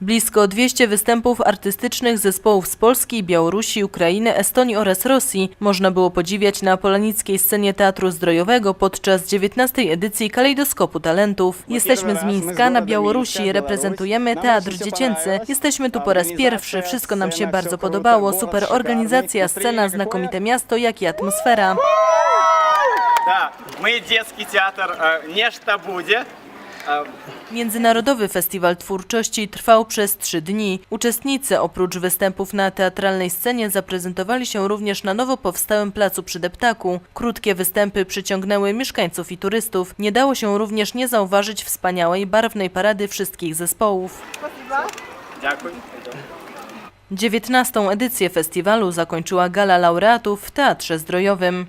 Blisko 200 występów artystycznych zespołów z Polski, Białorusi, Ukrainy, Estonii oraz Rosji można było podziwiać na polanickiej scenie Teatru Zdrojowego podczas 19. edycji Kalejdoskopu Talentów. Jesteśmy z Mińska na Białorusi, reprezentujemy Teatr Dziecięcy. Jesteśmy tu po raz pierwszy, wszystko nam się bardzo podobało, super organizacja, scena, znakomite miasto, jak i atmosfera. Tak, my dziecki teatr, e, nie sztabuje. Międzynarodowy Festiwal Twórczości trwał przez trzy dni. Uczestnicy oprócz występów na teatralnej scenie zaprezentowali się również na nowo powstałym placu przy Deptaku. Krótkie występy przyciągnęły mieszkańców i turystów. Nie dało się również nie zauważyć wspaniałej, barwnej parady wszystkich zespołów. Dziękuję. 19. edycję festiwalu zakończyła gala laureatów w Teatrze Zdrojowym.